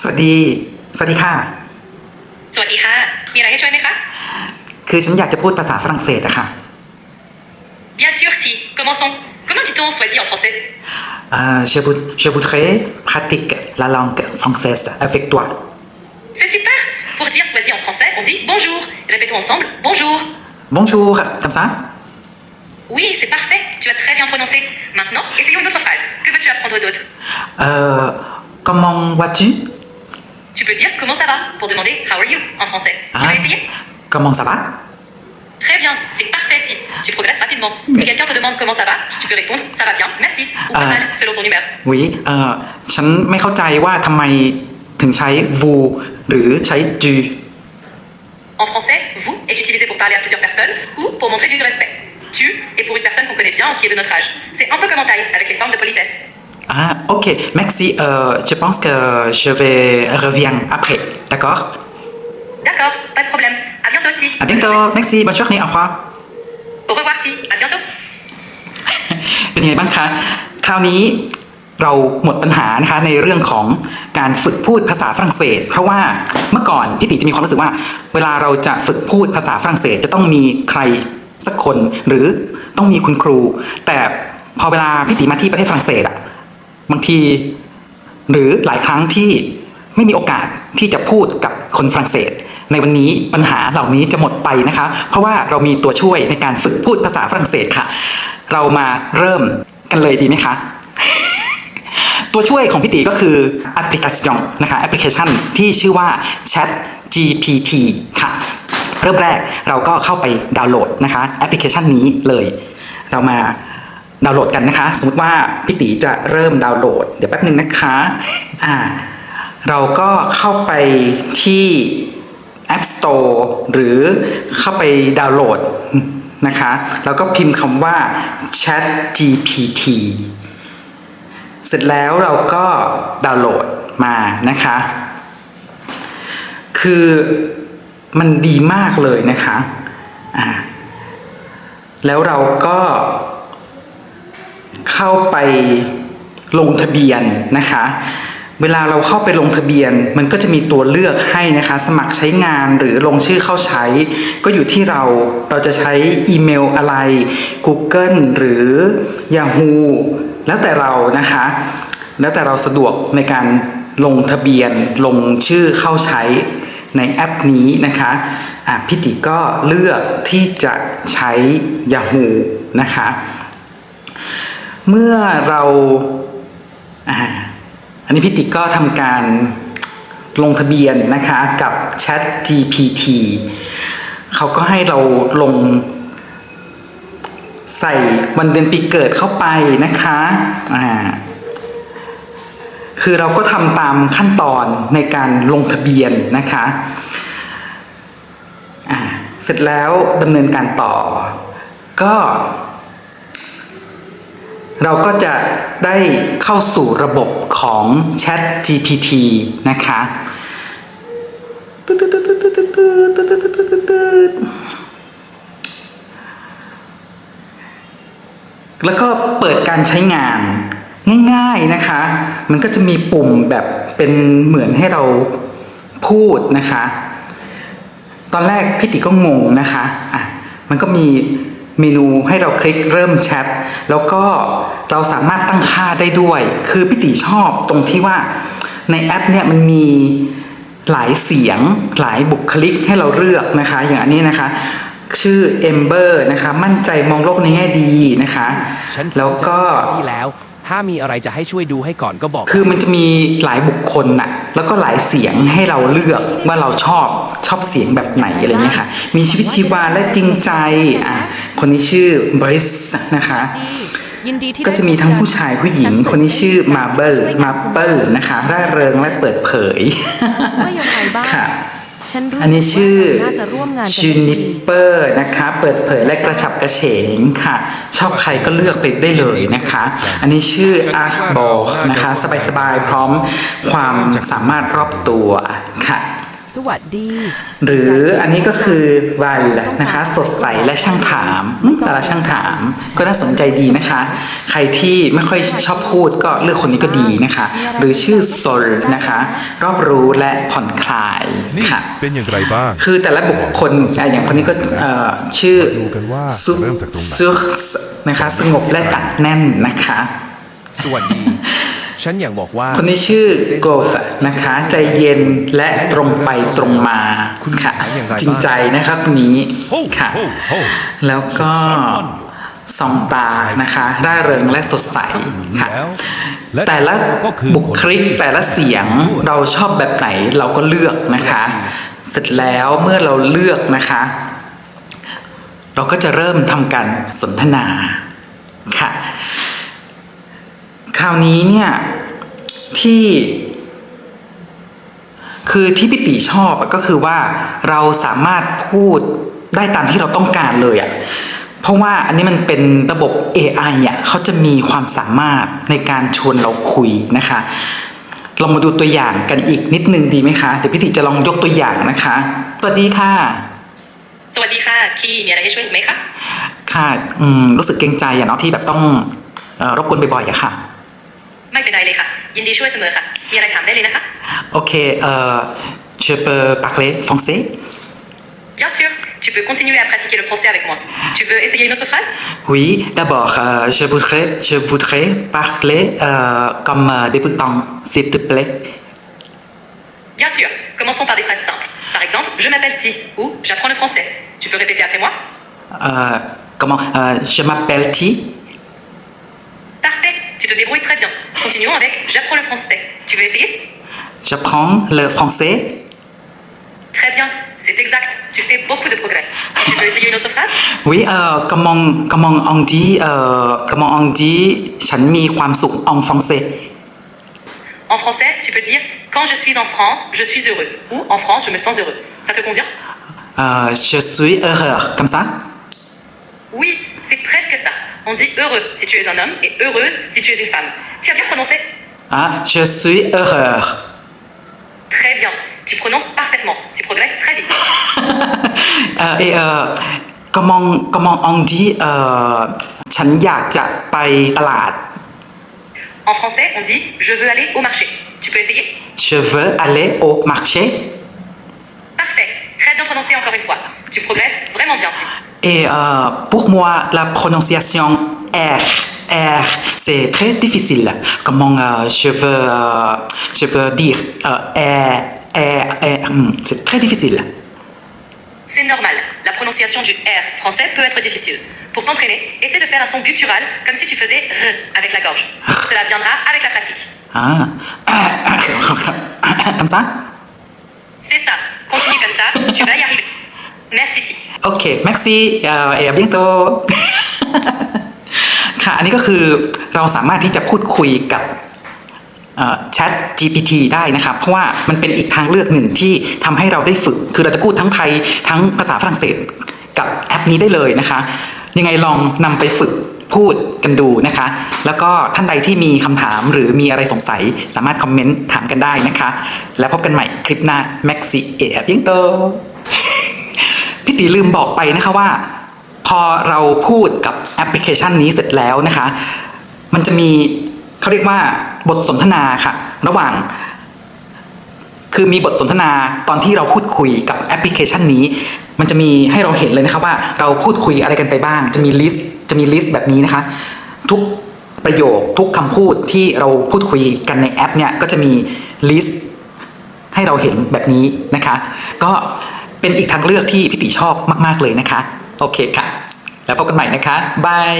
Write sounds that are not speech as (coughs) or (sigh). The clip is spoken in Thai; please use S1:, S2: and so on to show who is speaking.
S1: สวัสดีสวัสดีค่ะ
S2: สวัสดีค่ะ มีอะไรให้ช่วยไหมคะ
S1: คือฉันอยากจะพูดภาษาฝรั่งเศสอะค่ะ
S2: Bien sûr, Ti. Commençons. Comment dit-on soit-il en français?
S1: Euh, je, voud- je voudrais pratiquer la langue française avec toi.
S2: C'est super Pour dire soit-il en français, on dit bonjour. Répétons ensemble, bonjour.
S1: Bonjour, comme ça?
S2: Oui, c'est parfait. Tu as très bien prononcé. Maintenant, essayons une autre phrase. Que veux-tu apprendre d'autre?
S1: Euh, Comment vas-tu?
S2: Tu peux dire comment ça va pour demander how are you en français. Tu
S1: Ah.
S2: veux essayer
S1: Comment ça va
S2: Très bien, c'est parfait, Ti. Tu progresses rapidement. Si quelqu'un te demande comment ça va, tu peux répondre ça va bien, merci ou pas
S1: Ah.
S2: mal selon ton humeur.
S1: Oui เอ่อฉันไม่เข้าใจว่าทำไมถึงใช้ vous หรือใช้ tu
S2: En français, vous est utilisé pour parler à plusieurs personnes ou pour montrer du respect. Tu est pour une personne qu'on connaît bien ou qui est de notre âge. C'est un peu comme en taille, avec les formes de politesse.
S1: Ah, ok, merci. Euh, je pense que je vais reviens après. D'accord
S2: D'accord, pas de problème. À bientôt, Ti.
S1: À bientôt. Merci. Bonne journée. Au revoir.
S2: Au revoir, Ti. À bientôt.
S1: เป็นยังไงบ้างคะ คราวนี้เราหมดปัญหานะคะในเรื่องของการฝึกพูดภาษาฝรั่งเศส เพราะว่าเมื่อก่อนพี่ติจะมีความรู้สึกว่า เวลาเราจะฝึกพูดภาษาฝรั่งเศสจะต้องมีใครสักคนหรือต้องมีคุณครู แต่พอเวลาพี่ติมาที่ประเทศฝรั่งเศสอะ บางที หรือหลายครั้งที่ไม่มีโอกาสที่จะพูดกับคนฝรั่งเศส ในวันนี้ปัญหาเหล่านี้จะหมดไปนะคะ เพราะว่าเรามีตัวช่วยในการฝึกพูดภาษาฝรั่งเศสค่ะ เรามาเริ่มกันเลยดีไหมคะตัวช่วยของพี่ตีก็คือแอปพลิเคชันนะคะแอปพลิเคชันที่ชื่อว่า Chat GPT ค่ะ เริ่มแรกเราก็เข้าไปดาวน์โหลดนะคะแอปพลิเคชันนี้เลย เรามา ดาวน์โหลดกันนะคะ สมมติว่าพี่ตีจะเริ่มดาวน์โหลด เดี๋ยวแป๊บหนึ่งนะคะอ่าเราก็เข้าไปที่ App Store หรือเข้าไปดาวน์โหลดนะคะแล้วก็พิมพ์คำว่า Chat GPT เสร็จแล้วเราก็ดาวน์โหลดมานะคะ คือมันดีมากเลยนะคะอ่าแล้วเราก็ เข้าไปลงทะเบียนนะคะ เวลาเราเข้าไปลงทะเบียน มันก็จะมีตัวเลือกให้นะคะ สมัครใช้งานหรือลงชื่อเข้าใช้ ก็อยู่ที่เราเราจะใช้อีเมลอะไร Google หรือ Yahoo แล้วแต่เรานะคะ แล้วแต่เราสะดวกในการลงทะเบียนลงชื่อเข้าใช้ในแอปนี้นะคะอะพี่ติก็เลือกที่จะใช้ Yahoo นะคะ เมื่อเราอ่าอันนี้พี่ติก็ทำการลงทะเบียนนะคะกับ Chat GPT เขาก็ให้เราลงใส่วันเดือนปีเกิดเข้าไปนะคะอ่าคือเราก็ทำตามขั้นตอนในการลงทะเบียนนะคะอ่าเสร็จแล้วดำเนินการต่อ ก็ เราก็จะได้เข้าสู่ระบบของ Chat GPT นะคะแล้วก็เปิดการใช้งานง่ายๆนะคะ มันก็จะมีปุ่มแบบเป็นเหมือนให้เราพูดนะคะ ตอนแรกพี่ติก็งงนะคะ อะ มันก็มี เมนูให้เราคลิกเริ่มแชท แล้วก็เราสามารถตั้งค่าได้ด้วย คือพี่ติชอบตรงที่ว่าในแอปเนี่ยมันมีหลายเสียงหลายบุคลิกให้เราเลือกนะคะ อย่างอันนี้นะคะ ชื่อ Ember นะคะ มั่นใจมองโลกในแง่ดีนะคะ
S3: ฉัน
S1: แล้วก็
S3: จะที่แล้ว ถ้ามีอะไรจะให้ช่วยดูให้ก่อนก็บอก
S1: คือมันจะมีหลายบุคคลน่ะ แล้วก็หลายเสียงให้เราเลือกว่าเราชอบชอบเสียงแบบไหนอะไรเงี้ยค่ะ มีชีวิตชีวาและจริงใจอะคนนี้ชื่อบริสนะคะ
S4: ยินดีที่
S1: ก็จะมีทั้งผู้ชายผู้หญิง คนนี้ชื่อมาเบิลมาเปิลนะคะร่าเริงและเปิดเผย
S4: ว่ายังไงบ้าง
S1: ค่ะ
S4: ฉันรู้
S1: อันนี้
S4: สึก
S1: ชื่อ
S4: ว่าเราน่าจะร่วมงานกัน
S1: ชูนิ
S4: ได้
S1: ป
S4: ดี
S1: เปอร์นะคะ เปิดเผยและกระฉับกระเฉงค่ะ ชอบใครก็เลือกไปได้เลยนะคะ อันนี้ชื่ออาร์บอนะคะ สบายๆพร้อมความสามารถรอบตัวค่ะ
S4: สวัสดี
S1: หรืออันนี้ก็คือวาลนะคะ สดใสและช่างถามอืมแต่ละช่างถาม ก็น่าสนใจดีนะคะ ใครที่ไม่ค่อยชอบพูดก็เลือกคนนี้ก็ดีนะคะ หรือชื่อโซลนะคะ รอบรู้และผ่อนคลาย
S5: นี่
S1: ค่ะ
S5: เป็นอย่างไรบ้าง
S1: คือแต่ละบุคคลอะอย่างคนนี้ก็เอ่อชื่อ
S5: ดูกันว่า
S1: ซุ
S5: เริ่มจากตรงไหน
S1: ซุนะคะ สงบและตัดแน่นนะคะ
S3: สวัสดี ฉันอยากบอกว่า
S1: คนนี้ชื่อโกฟนะคะ ใจเย็นและตรงไปตรงมา
S3: คุณ
S1: ค่ะ
S3: หมายอย่างไรบ้าง
S1: จริงใจนะคะคนนี้
S3: โอ้
S1: ค่ะ
S3: โอ้โอ้
S1: แล้วก็
S3: ซับซ้อนอยู่
S1: สองตานะคะร่าเริงและสดใสค่ะ
S3: แล้วและ
S1: แต่ละ
S3: ก็คือ
S1: บุคลิกแต่ละเสียงเราชอบแบบไหนเราก็เลือกนะคะ เสร็จแล้วเมื่อเราเลือกนะคะ เราก็จะเริ่มทำการสนทนาค่ะ คราวนี้เนี่ยที่คือที่พี่ติชอบอะก็คือว่าเราสามารถพูดได้ตามที่เราต้องการเลยอะ่ะเพราะว่าอันนี้มันเป็นระบบ AI อะเขาจะมีความสามารถในการชวนเราคุยนะคะเรามาดูตัวอย่างกันอีกนิดนึงดีไหมคะเดี๋ยวพี่ติจะลองยกตัวอย่างนะคะ สวัสดีค่ะ
S2: สวัสดีค่ะที่มีอะไรให้ช่วยอีกไหมคะ
S1: ค่ะอืมรู้สึกเกรงใจอะเนาะที่แบบต้องเออรบกวนบ่อยๆอะค่ะ
S2: ไม่เป็นไรเลยค่ะ ยินดีช่วยเสมอค่ะ มีอะไรถามได้เลยนะคะ
S1: โอเคเอ่อ je peux parler français
S2: Bien sûr, tu peux continuer à pratiquer le français avec moi. Tu veux essayer une autre phrase
S1: Oui, d'abord, euh, je voudrais, je voudrais parler euh, comme euh, débutant, s'il te plaît.
S2: Bien sûr, commençons par des phrases simples. Par exemple, je m'appelle Ti ou j'apprends le français. Tu peux répéter après moi
S1: Euh, comment euh, Je m'appelle Ti.
S2: Tu te débrouilles très bien. Continuons avec j'apprends le français. Tu veux essayer?
S1: J'apprends le français.
S2: Très bien, c'est exact. Tu fais beaucoup de progrès. Tu veux essayer une autre phrase?
S1: Oui, euh, comment, comment on dit, euh, comment on dit, en français
S2: En français, tu peux dire quand je suis en France, je suis heureux. Ou en France, je me sens heureux. Ça te convient?
S1: Euh, je suis heureux, comme ça?
S2: Oui, c'est presque ça. On dit heureux si tu es un homme et heureuse si tu es une femme. Tu as bien prononcé
S1: Ah, je suis heureux.
S2: Très bien. Tu prononces parfaitement. Tu progresses très vite. (laughs)
S1: Euh, et euh, comment, comment on dit euh,
S2: En français, on dit je veux aller au marché. Tu peux essayer?
S1: Je veux aller au marché.
S2: Parfait. Très bien prononcé encore une fois. Tu progresses vraiment bien.
S1: Et euh, pour moi, la prononciation R, R, c'est très difficile. Comment euh, je veux, euh, je veux dire euh, R, R, R, hmm, c'est très difficile.
S2: C'est normal. La prononciation du R français peut être difficile. Pour t'entraîner, essaie de faire un son guttural comme si tu faisais R avec la gorge. Cela viendra avec la pratique.
S1: Ah, (coughs) comme ça?
S2: C'est ça. Continue comme ça, tu vas y arriver. Merci,
S1: Ok, merci euh, et à bientôt ค่ะ อันนี้ก็คือเราสามารถที่จะพูดคุยกับเอ่อ Chat GPT ได้นะครับ เพราะว่ามันเป็นอีกทางเลือกหนึ่งที่ทำให้เราได้ฝึก คือเราจะพูดทั้งไทยทั้งภาษาฝรั่งเศสกับแอปนี้ได้เลยนะคะ ยังไงลองนำไปฝึกพูดกันดูนะคะ แล้วก็ท่านใดที่มีคำถามหรือมีอะไรสงสัยสามารถคอมเมนต์ถามกันได้นะคะ แล้วพบกันใหม่คลิปหน้า Maxi เอะบิงโต พี่ตีลืมบอกไปนะคะว่า พอเราพูดกับแอปพลิเคชันนี้เสร็จแล้วนะคะ มันจะมีเขาเรียกว่าบทสนทนาค่ะ ระหว่าง คือมีบทสนทนาตอนที่เราพูดคุยกับแอปพลิเคชันนี้ มันจะมีให้เราเห็นเลยนะคะว่าเราพูดคุยอะไรกันไปบ้าง จะมีลิสต์จะมีลิสต์แบบนี้นะคะ ทุกประโยคทุกคำพูดที่เราพูดคุยกันในแอปเนี่ยก็จะมีลิสต์ให้เราเห็นแบบนี้นะคะ ก็ เป็นอีกทางเลือกที่พี่ติชอบมาก ๆ เลยนะคะ โอเคค่ะ แล้วพบกันใหม่นะคะบาย